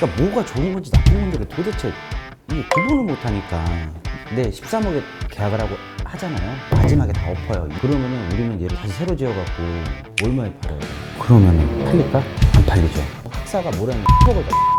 그러니까 뭐가 좋은 건지 나쁜 건지를 도대체 이게 구분을 못하니까. 네 13억에 계약을 하고 하잖아요. 마지막에 다 엎어요. 그러면은 우리는 얘를 다시 새로 지어갖고 얼마에 팔아요? 그러면은 팔릴까? 안 팔리죠. 학사가 뭐라는 10억을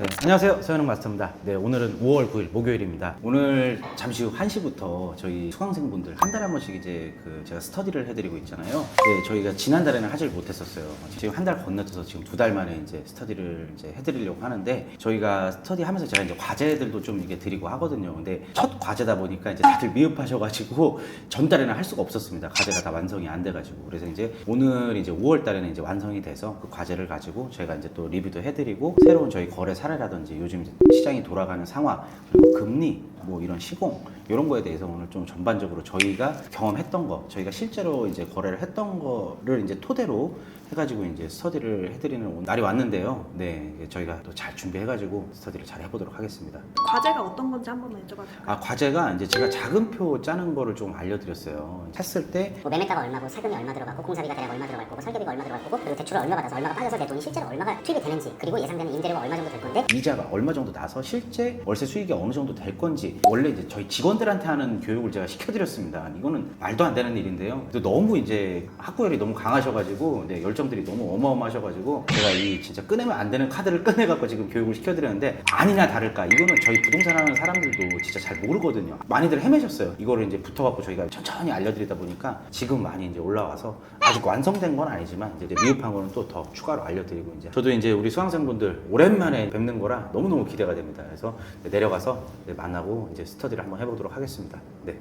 네, 안녕하세요. 서현웅 마스터입니다. 네, 오늘은 5월 9일 목요일입니다. 오늘 잠시 후 1시부터 저희 수강생분들 한 달에 한 번씩 이제 그 제가 스터디를 해드리고 있잖아요. 네, 저희가 지난달에는 하질 못했었어요. 지금 한 달 건너뛰어서 지금 두 달 만에 이제 스터디를 이제 해드리려고 하는데 저희가 스터디 하면서 제가 이제 과제들도 좀 이게 드리고 하거든요. 근데 첫 과제다 보니까 이제 다들 미흡하셔가지고 전달에는 할 수가 없었습니다. 과제가 다 완성이 안 돼가지고. 그래서 이제 오늘 이제 5월 달에는 이제 완성이 돼서 그 과제를 가지고 저희가 이제 또 리뷰도 해드리고 새로운 저희 거래 사 례라든지 요즘 시장이 돌아가는 상황 그리고 금리 뭐 이런 시공 이런 거에 대해서 오늘 좀 전반적으로 저희가 경험했던 거 저희가 실제로 이제 거래를 했던 거를 이제 토대로 해가지고 이제 스터디를 해드리는 오늘 날이 왔는데요. 네, 저희가 또 잘 준비해가지고 스터디를 잘 해보도록 하겠습니다. 과제가 어떤 건지 한 번만 여쭤봐도 될까요? 아 과제가 이제 제가 작은표 짜는 거를 좀 알려드렸어요. 했을 때 뭐 매매가가 얼마고 세금이 얼마 들어가고 공사비가 대략 얼마 들어갈 거고 설계비가 얼마 들어갈 거고 그리고 대출을 얼마 받아서 얼마가 빠져서 내 돈이 실제로 얼마가 투입이 되는지 그리고 예상되는 임대료가 얼마 정도 될 건데 이자가 얼마 정도 나서 실제 월세 수익이 어느 정도 될 건지 원래 이제 저희 직원들한테 하는 교육을 제가 시켜드렸습니다. 이거는 말도 안 되는 일인데요. 또 너무 이제 학구열이 너무 강하셔가지고 네, 열정들이 너무 어마어마하셔가지고 제가 이 진짜 꺼내면 안 되는 카드를 꺼내갖고 지금 교육을 시켜드렸는데 아니나 다를까 이거는 저희 부동산 하는 사람들도 진짜 잘 모르거든요. 많이들 헤매셨어요. 이거를 이제 붙어갖고 저희가 천천히 알려드리다 보니까 지금 많이 이제 올라와서 아직 완성된 건 아니지만 이제 미흡한 거는 또 더 추가로 알려드리고 이제 저도 이제 우리 수강생분들 오랜만에 뵙는 거라 너무너무 기대가 됩니다. 그래서 네, 내려가서 네, 만나고 이제 스터디를 한번 해보도록 하겠습니다. 네.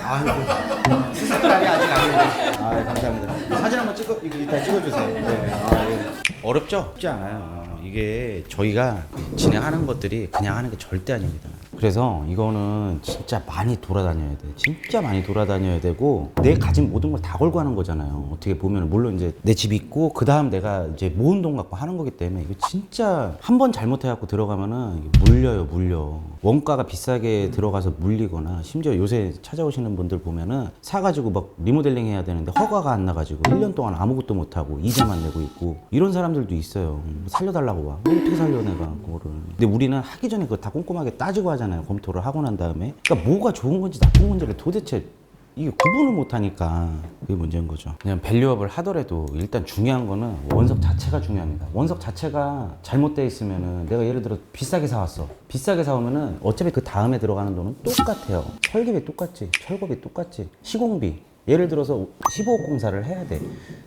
아이고 아직 아닌데. 아 감사합니다. 사진 한번 찍어 이거 이따 찍어주세요. 네. 아, 예. 어렵죠? 쉽지 않아요. 이게 저희가 진행하는 것들이 그냥 하는 게 절대 아닙니다. 그래서 이거는 진짜 많이 돌아다녀야 돼. 진짜 많이 돌아다녀야 되고 내 가진 모든 걸 다 걸고 하는 거잖아요. 어떻게 보면 물론 이제 내 집 있고 그 다음 내가 이제 모은 돈 갖고 하는 거기 때문에 이거 진짜 한 번 잘못해 갖고 들어가면은 이게 물려요, 물려. 원가가 비싸게 들어가서 물리거나 심지어 요새 찾아오시는 분들 보면은 사가지고 막 리모델링 해야 되는데 허가가 안 나가지고 1년 동안 아무것도 못하고 이자만 내고 있고 이런 사람들도 있어요. 뭐 살려달라고 와. 뭐 어떻게 살려 내가 그거를. 근데 우리는 하기 전에 그거 다 꼼꼼하게 따지고 하잖아요. 검토를 하고 난 다음에. 그러니까 뭐가 좋은 건지 나쁜 건지를 도대체 이게 구분을 못하니까 그게 문제인 거죠. 그냥 밸류업을 하더라도 일단 중요한 거는 원석 자체가 중요합니다. 원석 자체가 잘못되어 있으면은 내가 예를 들어 비싸게 사왔어. 비싸게 사오면은 어차피 그 다음에 들어가는 돈은 똑같아요. 설계비 똑같지, 철거비 똑같지, 시공비. 예를 들어서 15억 공사를 해야 돼.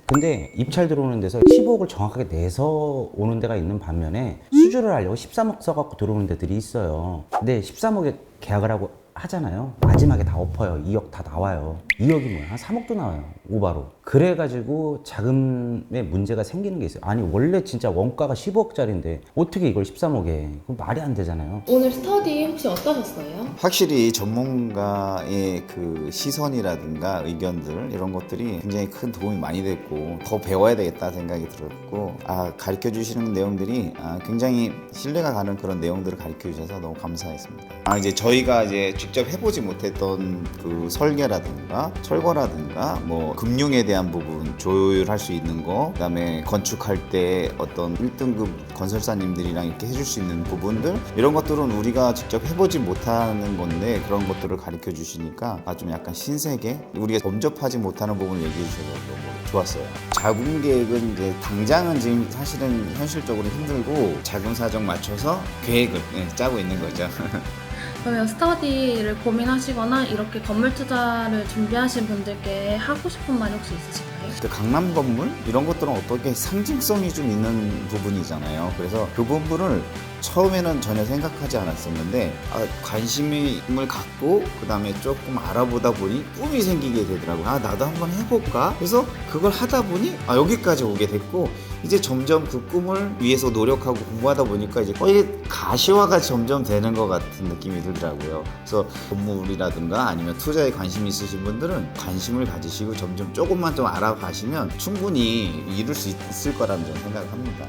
근데 입찰 들어오는 데서 15억을 정확하게 내서 오는 데가 있는 반면에 수주를 하려고 13억 써갖고 들어오는 데들이 있어요. 근데 13억에 계약을 하고 하잖아요. 마지막에 다 엎어요. 2억 다 나와요. 2억이 뭐야? 한 3억도 나와요. 오바로. 그래가지고 자금에 문제가 생기는 게 있어요. 아니, 원래 진짜 원가가 15억짜리인데 어떻게 이걸 13억에? 그건 말이 안 되잖아요. 오늘 스터디 혹시 어떠셨어요? 확실히 전문가의 그 시선이라든가 의견들 이런 것들이 굉장히 큰 도움이 많이 됐고 더 배워야 되겠다 생각이 들었고 아 가르쳐 주시는 내용들이 아, 굉장히 신뢰가 가는 그런 내용들을 가르쳐 주셔서 너무 감사했습니다. 아 이제 저희가 이제 직접 해보지 못했던 그 설계라든가 철거라든가 뭐 금융에 대한 부분 조율할 수 있는 거 그다음에 건축할 때 어떤 1등급 건설사님들이랑 이렇게 해줄 수 있는 부분들 이런 것들은 우리가 직접 해보지 못하는 건데 그런 것들을 가르쳐 주시니까 아 좀 약간 신세계 우리가 범접하지 못하는 부분을 얘기해 주셔서 너무 좋았어요. 자금 계획은 이제 당장은 지금 사실은 현실적으로 힘들고 자금 사정 맞춰서 계획을 예, 짜고 있는 거죠. 그러면 스터디를 고민하시거나 이렇게 건물 투자를 준비하신 분들께 하고 싶은 말이 혹시 있으실까요? 그 강남 건물 이런 것들은 어떻게 상징성이 좀 있는 부분이잖아요. 그래서 그 부분을 처음에는 전혀 생각하지 않았었는데 아, 관심을 갖고 그 다음에 조금 알아보다 보니 꿈이 생기게 되더라고요. 아 나도 한번 해볼까? 그래서 그걸 하다 보니 아 여기까지 오게 됐고 이제 점점 그 꿈을 위해서 노력하고 공부하다 보니까 이제 거의 가시화가 점점 되는 것 같은 느낌이 들더라고요. 그래서 건물이라든가 아니면 투자에 관심 있으신 분들은 관심을 가지시고 점점 조금만 좀 알아가시면 충분히 이룰 수 있을 거라는 생각을 합니다.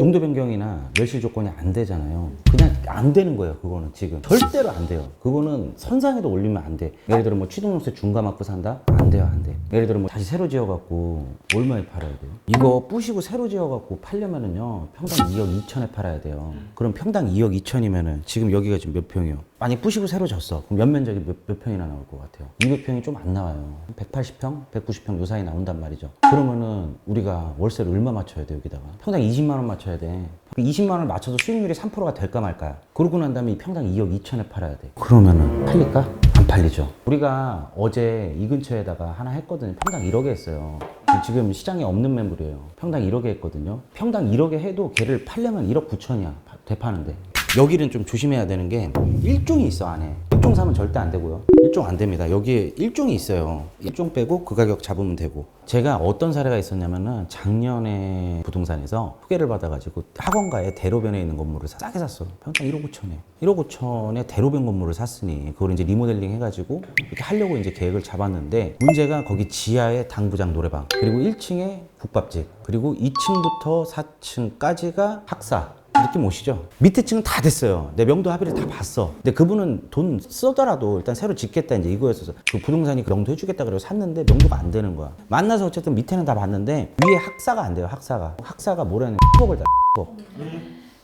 용도 변경이나 멸실 조건이 안 되잖아요. 그냥 안 되는 거예요. 그거는 지금 절대로 안 돼요. 그거는 선상에도 올리면 안 돼. 예를 들어 뭐 취등록세 중과 맞고 산다? 안 돼요, 안 돼. 예를 들어 뭐 다시 새로 지어갖고 얼마에 팔아야 돼요? 이거 부시고 새로 지어갖고 팔려면은요 평당 2억 2천에 팔아야 돼요. 그럼 평당 2억 2천이면은 지금 여기가 지금 몇 평이요? 만약 부시고 새로 졌어. 그럼 연 면적이 몇, 몇 평이나 나올 것 같아요? 200평이 좀 안 나와요. 180평, 190평 요 사이 나온단 말이죠. 그러면은 우리가 월세를 얼마 맞춰야 돼 여기다가? 평당 20만 원 맞춰야 돼. 20만 원을 맞춰서 수익률이 3%가 될까 말까요? 그러고 난 다음에 이 평당 2억 2천에 팔아야 돼. 그러면은 팔릴까? 안 팔리죠. 우리가 어제 이 근처에다가 하나 했거든요. 평당 1억에 했어요. 지금 시장에 없는 매물이에요. 평당 1억에 했거든요. 평당 1억에 해도 걔를 팔려면 1억 9천이야. 되파는데. 여기는 좀 조심해야 되는 게 일종이 있어 안에. 일종 사면 절대 안 되고요. 일종 안 됩니다. 여기에 일종이 있어요. 일종 빼고 그 가격 잡으면 되고. 제가 어떤 사례가 있었냐면은 작년에 부동산에서 소개를 받아가지고 학원가에 대로변에 있는 건물을 사- 싸게 샀어. 평당 1억 5천에. 1억 5천에 대로변 건물을 샀으니 그걸 이제 리모델링 해가지고 이렇게 하려고 이제 계획을 잡았는데 문제가 거기 지하에 당구장 노래방 그리고 1층에 국밥집 그리고 2층부터 4층까지가 학사 느낌 오시죠? 밑에 층은 다 됐어요. 내 명도 합의를 다 봤어. 근데 그분은 돈 쓰더라도 일단 새로 짓겠다 이제 이거였어서 그 부동산이 그 명도 해주겠다 그래서 샀는데 명도가 안 되는 거야. 만나서 어쨌든 밑에는 다 봤는데 위에 학사가 안 돼요. 학사가 학사가 뭐라는 10억을 다 10억.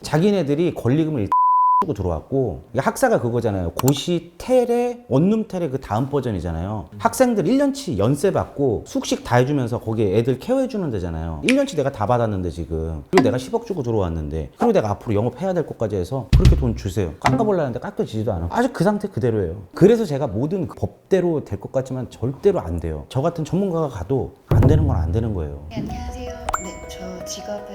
자기네들이 권리금을 주 고 들어왔고 학사가 그거잖아요. 고시 텔의 원룸 텔의 그 다음 버전이잖아요. 학생들 1년치 연세 받고 숙식 다 해주면서 거기에 애들 케어해 주는 데잖아요. 1년치 내가 다 받았는데 지금 그리고 내가 10억 주고 들어왔는데 그리고 내가 앞으로 영업해야 될 것까지 해서 그렇게 돈 주세요. 깎아볼라는데 깎여지지도 않아. 아직 그 상태 그대로예요. 그래서 제가 모든 그 법대로 될 것 같지만 절대로 안 돼요. 저 같은 전문가가 가도 안 되는 건 안 되는 거예요. 네, 안녕하세요. 네, 저 직업은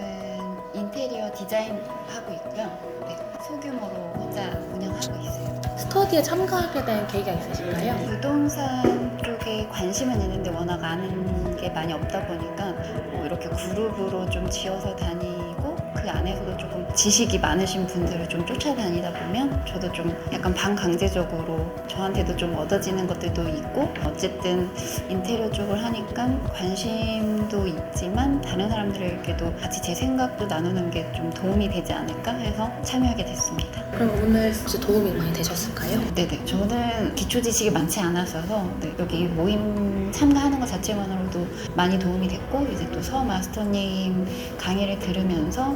인테리어 디자인 하고 있고요. 네, 소규모로 혼자 운영하고 있어요. 스터디에 참가하게 된 계기가 있으실까요? 부동산 쪽에 관심은 있는데 워낙 아는 게 많이 없다 보니까 뭐 이렇게 그룹으로 좀 지어서 다니고 그 안에서도 조금 지식이 많으신 분들을 좀 쫓아다니다 보면 저도 좀 약간 반강제적으로 저한테도 좀 얻어지는 것들도 있고 어쨌든 인테리어 쪽을 하니까 관심도 있지만 다른 사람들에게도 같이 제 생각도 나누는 게 좀 도움이 되지 않을까 해서 참여하게 됐습니다. 그럼 오늘 혹시 도움이 많이 되셨을까요? 네네. 저는 기초 지식이 많지 않아서서 네, 여기 모임 참가하는 것 자체만으로도 많이 도움이 됐고 이제 또 서 마스터님 강의를 들으면서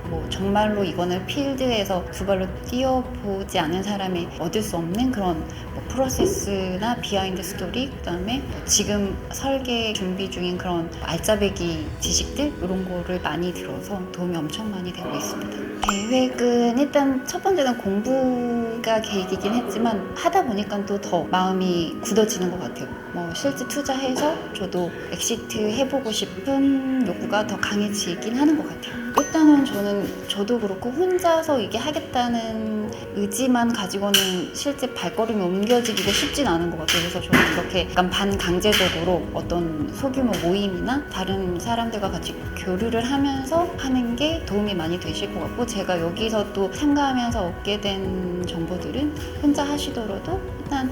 뭐 정말로 이거는 필드에서 두 발로 뛰어보지 않은 사람이 얻을 수 없는 그런 뭐 프로세스나 비하인드 스토리 그다음에 뭐 지금 설계 준비 중인 그런 알짜배기 지식들 이런 거를 많이 들어서 도움이 엄청 많이 되고 있습니다. 계획은 일단 첫 번째는 공부가 계획이긴 했지만 하다 보니까 또 더 마음이 굳어지는 것 같아요. 뭐 실제 투자해서 저도 엑시트 해보고 싶은 욕구가 더 강해지긴 하는 것 같아요. 일단은 저는 저도 그렇고 혼자서 이게 하겠다는 의지만 가지고는 실제 발걸음이 옮겨지기가 쉽진 않은 것 같아요. 그래서 저는 이렇게 약간 반강제적으로 어떤 소규모 모임이나 다른 사람들과 같이 교류를 하면서 하는 게 도움이 많이 되실 것 같고 제가 여기서 또 참가하면서 얻게 된 정보들은 혼자 하시더라도 일단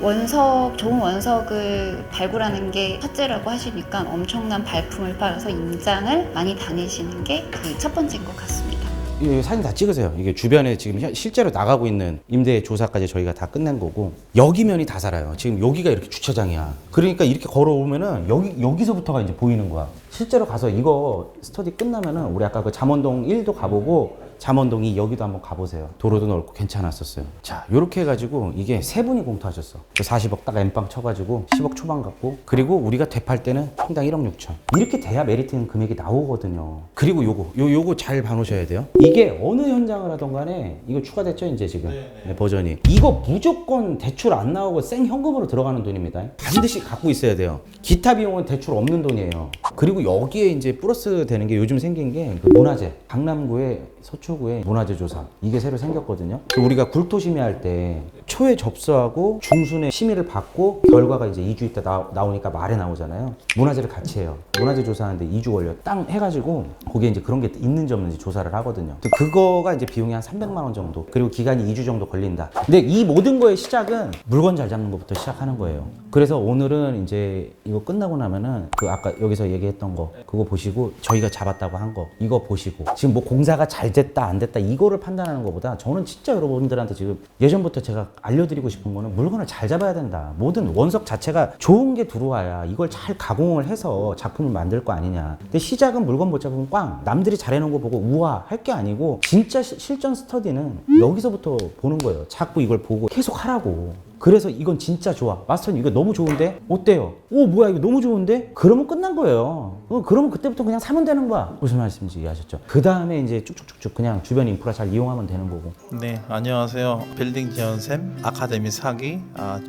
원석 좋은 원석을 발굴하는 게 첫째라고 하시니까 엄청난 발품을 팔아서 임장을 많이 다니시는 게 그 첫 번째인 것 같 습니다. 이 사진 다 찍으세요. 이게 주변에 지금 현- 실제로 나가고 있는 임대 조사까지 저희가 다 끝낸 거고 여기면이 다 살아요. 지금 여기가 이렇게 주차장이야. 그러니까 이렇게 걸어오면은 여기 여기서부터가 이제 보이는 거야. 실제로 가서 이거 스터디 끝나면은 우리 아까 그 잠원동 1도 가보고 잠원동 2 여기도 한번 가보세요. 도로도 넓고 괜찮았었어요. 자, 요렇게 해가지고 이게 세 분이 공투하셨어. 그 40억 딱 엠빵 쳐가지고 10억 초반 갖고 그리고 우리가 되팔 때는 평당 1억 6천. 이렇게 돼야 메리트는 금액이 나오거든요. 그리고 요거 요 요거 잘 봐놓으셔야 돼요. 이게 어느 현장을 하던 간에 이거 추가됐죠 이제 지금 네, 버전이 이거 무조건 대출 안 나오고 생 현금으로 들어가는 돈입니다. 반드시 갖고 있어야 돼요. 기타 비용은 대출 없는 돈이에요. 그리고 여기에 이제 플러스 되는 게 요즘 생긴 게 그 문화재 강남구에 서초구에 문화재 조사 이게 새로 생겼거든요. 그 우리가 굴토 심의할 때 초에 접수하고 중순에 심의를 받고 결과가 이제 2주 있다 나, 나오니까 말에 나오잖아요. 문화재를 같이 해요. 문화재 조사하는데 2주 걸려. 땅 해가지고 거기에 이제 그런 게 있는지 없는지 조사를 하거든요. 그거가 이제 비용이 한 300만 원 정도. 그리고 기간이 2주 정도 걸린다. 근데 이 모든 거의 시작은 물건 잘 잡는 것부터 시작하는 거예요. 그래서 오늘은 이제 이거 끝나고 나면은 그 아까 여기서 얘기 얘기했던 거. 그거 보시고 저희가 잡았다고 한 거. 이거 보시고. 지금 뭐 공사가 잘 됐다 안 됐다 이거를 판단하는 것보다 저는 진짜 여러분들한테 지금 예전부터 제가 알려드리고 싶은 거는 물건을 잘 잡아야 된다. 모든 원석 자체가 좋은 게 들어와야 이걸 잘 가공을 해서 작품을 만들 거 아니냐. 근데 시작은 물건 못 잡으면 꽝. 남들이 잘해놓은 거 보고 우와 할 게 아니고 진짜 시- 실전 스터디는 여기서부터 보는 거예요. 자꾸 이걸 보고 계속 하라고 그래서 이건 진짜 좋아. 마스터님 이거 너무 좋은데? 어때요? 오 뭐야 이거 너무 좋은데? 그러면 끝난 거예요. 어, 그러면 그때부터 그냥 사면 되는 거야. 무슨 말씀인지 이해하셨죠? 그 다음에 이제 쭉쭉쭉쭉 그냥 주변 인프라 잘 이용하면 되는 거고. 네, 안녕하세요. 빌딩 지원샘 아카데미 사기 아,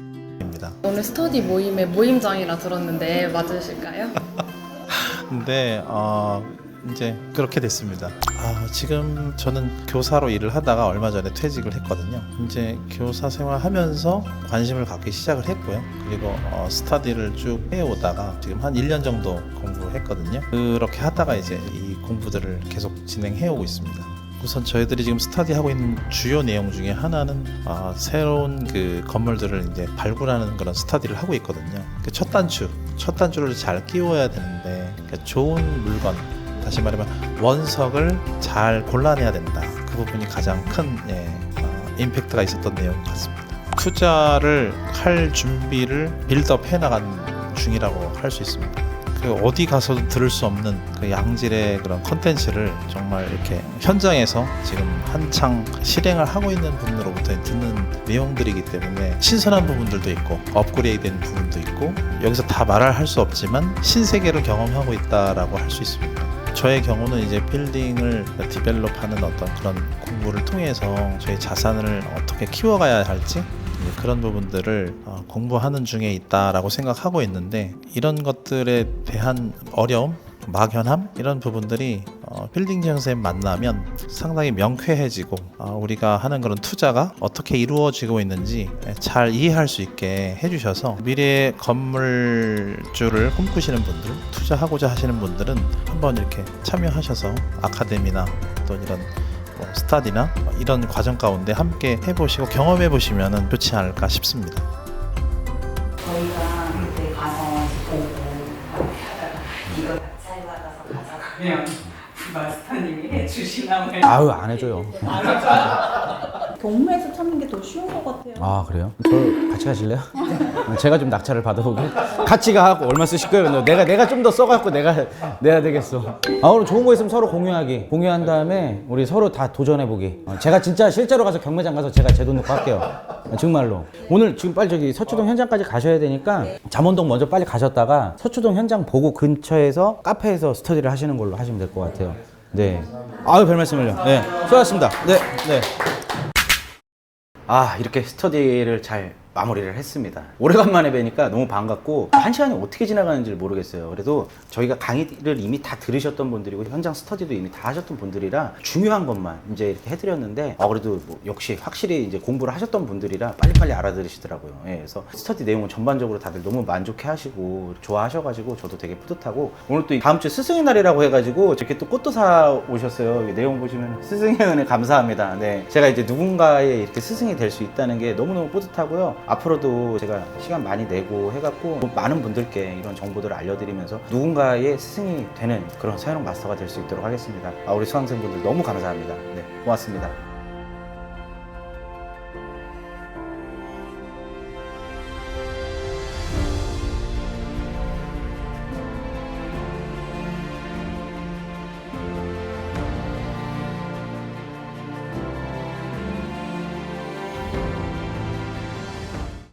입니다. 오늘 스터디 모임의 모임장이라 들었는데 맞으실까요? 근데 어, 이제 그렇게 됐습니다. 아, 지금 저는 교사로 일을 하다가 얼마 전에 퇴직을 했거든요. 이제 교사 생활하면서 관심을 갖기 시작을 했고요. 그리고 어, 스터디를 쭉 해오다가 지금 한 1년 정도 공부했거든요. 그렇게 하다가 이제 이 공부들을 계속 진행해 오고 있습니다. 우선 저희들이 지금 스터디하고 있는 주요 내용 중에 하나는 아, 새로운 그 건물들을 이제 발굴하는 그런 스터디를 하고 있거든요. 그 첫 단추, 첫 단추를 잘 끼워야 되는데 그 좋은 물건, 다시 말하면 원석을 잘 골라내야 된다. 그 부분이 가장 큰 예, 어, 임팩트가 있었던 내용 같습니다. 투자를 할 준비를 빌드업 해나간 중이라고 할 수 있습니다. 그 어디 가서도 들을 수 없는 그 양질의 그런 컨텐츠를 정말 이렇게 현장에서 지금 한창 실행을 하고 있는 분으로부터 듣는 내용들이기 때문에 신선한 부분들도 있고 업그레이드된 부분도 있고 여기서 다 말을 할수 없지만 신세계를 경험하고 있다라고 할 수 있습니다. 저의 경우는 이제 빌딩을 디벨롭하는 어떤 그런 공부를 통해서 저희 자산을 어떻게 키워가야 할지 그런 부분들을 어, 공부하는 중에 있다라고 생각하고 있는데 이런 것들에 대한 어려움, 막연함 이런 부분들이 어, 빌딩 지형쌤 만나면 상당히 명쾌해지고 어, 우리가 하는 그런 투자가 어떻게 이루어지고 있는지 잘 이해할 수 있게 해주셔서 미래의 건물주를 꿈꾸시는 분들, 투자하고자 하시는 분들은 한번 이렇게 참여하셔서 아카데미나 또 이런 뭐 스타디나 이런 과정 가운데 함께 해보시고 경험해 보시면 좋지 않을까 싶습니다. 저희가 그때 가서 보고 이거 낙찰 받아서 가져가면 마스터님이 해주시나 뭐 아유 안 해줘요. 경매에서 찾는 게 더 쉬운 것 같아요. 아 그래요? 저 같이 가실래요? 제가 좀 낙찰을 받아보게. 같이 가고 얼마 쓰실 거예요? 내가 내가 좀 더 써갖고 내가 내야 되겠어. 아 오늘 좋은 거 있으면 서로 공유하기. 공유한 다음에 우리 서로 다 도전해보기. 어, 제가 진짜 실제로 가서 경매장 가서 제가 제 돈 넣고 할게요. 어, 정말로. 오늘 지금 빨리 저기 서초동 현장까지 가셔야 되니까 잠원동 먼저 빨리 가셨다가 서초동 현장 보고 근처에서 카페에서 스터디를 하시는 걸로 하시면 될 것 같아요. 네. 아유 별 말씀을요. 네. 수고하셨습니다. 네. 네. 아 이렇게 스터디를 잘 마무리를 했습니다. 오래간만에 뵈니까 너무 반갑고 한 시간이 어떻게 지나가는지 모르겠어요. 그래도 저희가 강의를 이미 다 들으셨던 분들이고 현장 스터디도 이미 다 하셨던 분들이라 중요한 것만 이제 이렇게 해드렸는데 어, 그래도 뭐 역시 확실히 이제 공부를 하셨던 분들이라 빨리빨리 알아들으시더라고요. 예, 그래서 스터디 내용은 전반적으로 다들 너무 만족해하시고 좋아하셔가지고 저도 되게 뿌듯하고 오늘 또 다음 주 스승의 날이라고 해가지고 이렇게 또 꽃도 사 오셨어요. 이 내용 보시면 스승의 은혜 감사합니다. 네, 제가 이제 누군가의 이렇게 스승이 될 수 있다는 게 너무너무 뿌듯하고요. 앞으로도 제가 시간 많이 내고 해갖고 많은 분들께 이런 정보들을 알려드리면서 누군가의 스승이 되는 그런 서현웅 마스터가 될 수 있도록 하겠습니다. 아, 우리 수강생분들 너무 감사합니다. 네, 고맙습니다.